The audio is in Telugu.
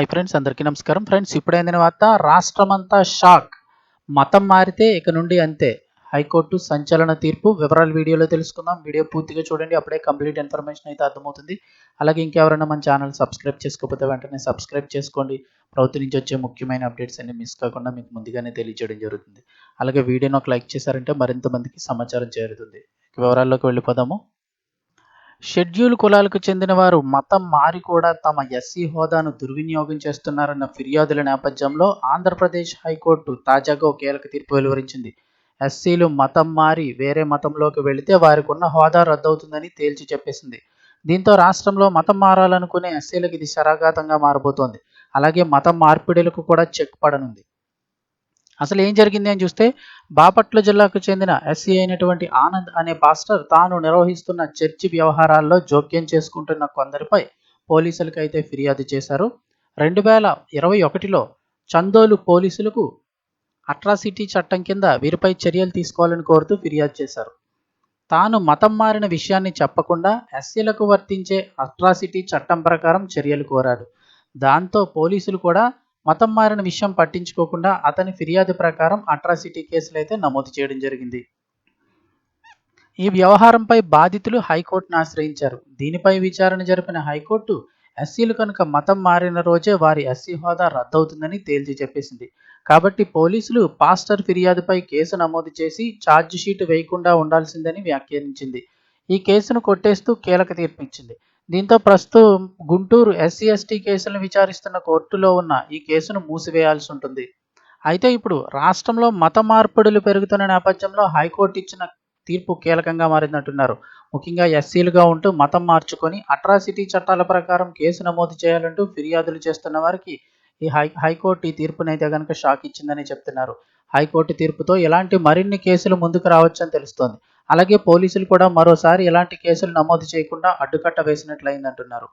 హై ఫ్రెండ్స్ అందరికీ నమస్కారం. ఫ్రెండ్స్ ఇప్పుడైన వార్త రాష్ట్రమంతా షాక్. మతం మారితే ఇక నుండి అంతే. హైకోర్టు సంచలన తీర్పు వివరాలు వీడియోలో తెలుసుకుందాం. వీడియో పూర్తిగా చూడండి అప్పుడే కంప్లీట్ ఇన్ఫర్మేషన్ అయితే అర్థమవుతుంది. అలాగే ఇంకెవరైనా మన ఛానల్ సబ్స్క్రైబ్ చేసుకోకపోతే వెంటనే సబ్స్క్రైబ్ చేసుకోండి. ప్రభుత్వం నుంచి వచ్చే ముఖ్యమైన అప్డేట్స్ అన్ని మిస్ కాకుండా మీకు ముందుగానే తెలియజేయడం జరుగుతుంది. అలాగే వీడియోని ఒక లైక్ చేశారంటే మరింత మందికి సమాచారం చేరుతుంది. వివరాల్లోకి వెళ్ళిపోదాము. షెడ్యూల్ కులాలకు చెందిన వారు మతం మారి కూడా తమ ఎస్సీ హోదాను దుర్వినియోగం చేస్తున్నారన్న ఫిర్యాదుల నేపథ్యంలో ఆంధ్రప్రదేశ్ హైకోర్టు తాజాగా ఒక కీలక తీర్పు వెలువరించింది. ఎస్సీలు మతం మారి వేరే మతంలోకి వెళితే వారికి ఉన్న హోదా రద్దవుతుందని తేల్చి చెప్పేసింది. దీంతో రాష్ట్రంలో మతం మారాలనుకునే ఎస్సీలకు ఇది శరాఘాతంగా మారబోతోంది. అలాగే మతం మార్పిడులకు కూడా చెక్ పడనుంది. అసలు ఏం జరిగింది అని చూస్తే బాపట్ల జిల్లాకు చెందిన ఎస్సీ అయినటువంటి ఆనంద్ అనే పాస్టర్ తాను నిర్వహిస్తున్న చర్చి వ్యవహారాల్లో జోక్యం చేసుకుంటున్న కొందరిపై పోలీసులకు అయితే ఫిర్యాదు చేశారు. రెండు వేల ఇరవై ఒకటిలో చందోలు పోలీసులకు అట్రాసిటీ చట్టం కింద వీరిపై చర్యలు తీసుకోవాలని కోరుతూ ఫిర్యాదు చేశారు. తాను మతం మారిన విషయాన్ని చెప్పకుండా ఎస్సీలకు వర్తించే అట్రాసిటీ చట్టం ప్రకారం చర్యలు కోరాడు. దాంతో పోలీసులు కూడా మతం మారిన విషయం పట్టించుకోకుండా అతని ఫిర్యాదు ప్రకారం అట్రాసిటీ కేసులు అయితే నమోదు చేయడం జరిగింది. ఈ వ్యవహారంపై బాధితులు హైకోర్టును ఆశ్రయించారు. దీనిపై విచారణ జరిపిన హైకోర్టు ఎస్సీలు కనుక మతం మారిన రోజే వారి ఎస్సీ హోదా రద్దవుతుందని తేల్చి చెప్పేసింది. కాబట్టి పోలీసులు పాస్టర్ ఫిర్యాదుపై కేసు నమోదు చేసి ఛార్జ్ షీట్ వేయకుండా ఉండాల్సిందని వ్యాఖ్యానించింది. ఈ కేసును కొట్టేస్తూ కీలక తీర్పు ఇచ్చింది. దీంతో ప్రస్తుతం గుంటూరు ఎస్సీ ఎస్టీ కేసులను విచారిస్తున్న కోర్టులో ఉన్న ఈ కేసును మూసివేయాల్సి ఉంటుంది. అయితే ఇప్పుడు రాష్ట్రంలో మత మార్పిడులు పెరుగుతున్న నేపథ్యంలో హైకోర్టు ఇచ్చిన తీర్పు కీలకంగా మారిందంటున్నారు. ముఖ్యంగా ఎస్సీలుగా ఉంటూ మతం మార్చుకొని అట్రాసిటీ చట్టాల ప్రకారం కేసు నమోదు చేయాలంటూ ఫిర్యాదులు చేస్తున్న వారికి ఈ హై హైకోర్టు ఈ తీర్పునైతే కనుక షాక్ ఇచ్చిందని చెప్తున్నారు. హైకోర్టు తీర్పుతో ఇలాంటి మరిన్ని కేసులు ముందుకు రావచ్చని తెలుస్తోంది. అలాగే పోలీసులు కూడా మరోసారి ఇలాంటి కేసులు నమోదు చేయకుండా అడ్డుకట్ట వేసినట్లయిందంటున్నారు.